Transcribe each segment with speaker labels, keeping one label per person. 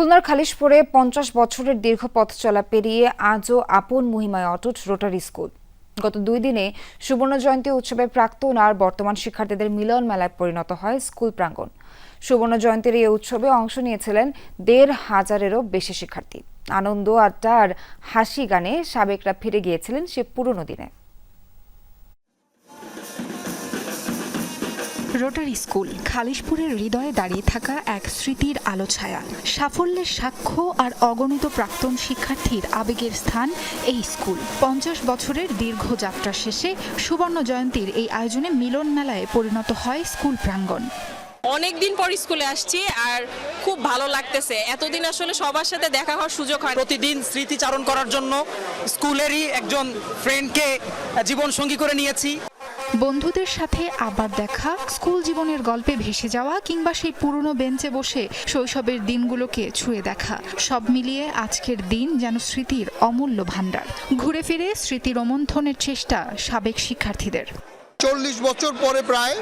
Speaker 1: খুলনার খালিশপুরে পঞ্চাশ বছরের দীর্ঘ পথ চলা পেরিয়ে আজও আপন মহিমায় অটুট রোটারি স্কুল। গত দুই দিনে সুবর্ণ জয়ন্তী উৎসবে প্রাক্তন আর বর্তমান শিক্ষার্থীদের মিলন মেলায় পরিণত হয় স্কুল প্রাঙ্গণ। সুবর্ণ জয়ন্তীর এই উৎসবে অংশ নিয়েছিলেন দেড় হাজারেরও বেশি শিক্ষার্থী। আনন্দ, আড্ডা আর হাসি গানে সাবেকরা ফিরে গিয়েছিলেন সে পুরনো দিনে।
Speaker 2: রোটারি স্কুল খালিশপুরের হৃদয়ে দাঁড়িয়ে থাকা এক স্মৃতির আলো ছায়া। সাফল্যের সাক্ষ্য আর অগণিত প্রাক্তন শিক্ষার্থীর আবেগের স্থান এই স্কুল। পঞ্চাশ বছরের দীর্ঘ যাত্রা শেষে সুবর্ণ জয়ন্তীর এই আয়োজনে মিলন মেলায় পরিণত হয় স্কুল প্রাঙ্গণ।
Speaker 3: অনেক দিন পর স্কুলে আসছি আর খুব ভালো লাগতেছে। এতদিন আসলে সবার সাথে দেখা হওয়ার সুযোগ হয়
Speaker 4: প্রতিদিন স্মৃতিচারণ করার জন্য স্কুলেরই একজন ফ্রেন্ডকে জীবন সঙ্গী করে নিয়েছি।
Speaker 2: বন্ধুদের সাথে আবার দেখা স্কুল জীবনের গল্পে ভেসে যাওয়া কিংবা সেই পুরনো বেঞ্চে বসে শৈশবের দিনগুলোকে ছুঁয়ে দেখা। সব মিলিয়ে আজকের দিন যেন স্মৃতির অমূল্য ভাণ্ডার। ঘুরে ফিরে স্মৃতি রোমন্থনের চেষ্টা সাবেক শিক্ষার্থীদের।
Speaker 5: চল্লিশ বছর পরে প্রায়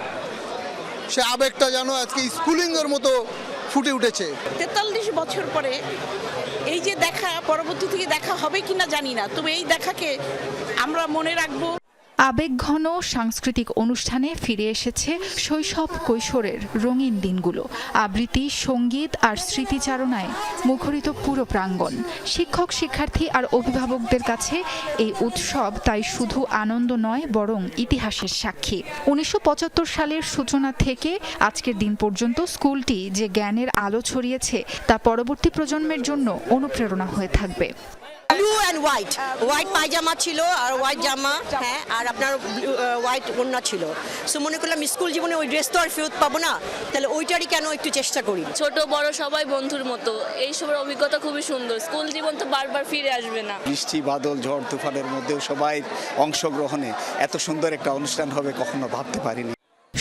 Speaker 5: সে আবেগটা যেন আজকে স্কুলিংয়ের মতো ফুটে উঠেছে।
Speaker 6: তেতাল্লিশ বছর পরে এই যে দেখা পরবর্তী থেকে দেখা হবে কিনা জানি না। তবে এই দেখাকে আমরা মনে রাখব।
Speaker 2: আবেগঘন সাংস্কৃতিক অনুষ্ঠানে ফিরে এসেছে শৈশব কৈশোরের রঙিন দিনগুলো। আবৃত্তি, সংগীত আর স্মৃতিচারণায় মুখরিত পুরো প্রাঙ্গণ। শিক্ষক, শিক্ষার্থী আর অভিভাবকদের কাছে এই উৎসব তাই শুধু আনন্দ নয়, বরং ইতিহাসের সাক্ষী। উনিশশো পঁচাত্তর সালের সূচনা থেকে আজকের দিন পর্যন্ত স্কুলটি যে জ্ঞানের আলো ছড়িয়েছে, তা পরবর্তী প্রজন্মের জন্য অনুপ্রেরণা হয়ে থাকবে।
Speaker 7: ব্লু অ্যান্ড হোয়াইট হোয়াইট পায়জামা ছিল আর হোয়াইট জামা হ্যাঁ আর আপনার হোয়াইট ওড়না ছিল। সো মনে করলাম স্কুল জীবনে ওই ড্রেস তো আর ফেরত পাবো না তাহলে ওইটারই কেন একটু চেষ্টা করি?
Speaker 3: ছোট বড় সবাই বন্ধুর মতো। এই সবের অভিজ্ঞতা খুবই সুন্দর। স্কুল জীবন তো বারবার ফিরে আসবে না।
Speaker 8: বৃষ্টি বাদল ঝড় তুফানের মধ্যেও সবাই অংশগ্রহণে। এত সুন্দর একটা অনুষ্ঠান হবে কখনো ভাবতে পারিনি।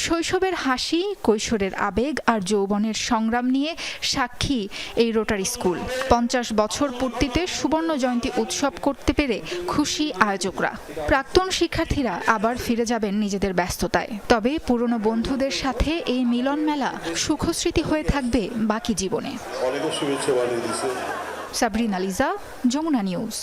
Speaker 2: শৈশবের হাসি কৈশোরের আবেগ আর যৌবনের সংগ্রাম নিয়ে সাক্ষী এই রোটারি স্কুল। পঞ্চাশ বছর পূর্তিতে সুবর্ণ জয়ন্তী উৎসব করতে পেরে খুশি আয়োজকরা। প্রাক্তন শিক্ষার্থীরা আবার ফিরে যাবেন নিজেদের ব্যস্ততায়। তবে পুরনো বন্ধুদের সাথে এই মিলন মেলা সুখস্মৃতি হয়ে থাকবে বাকি জীবনে। সাবরিন আলিজা যমুনা নিউজ।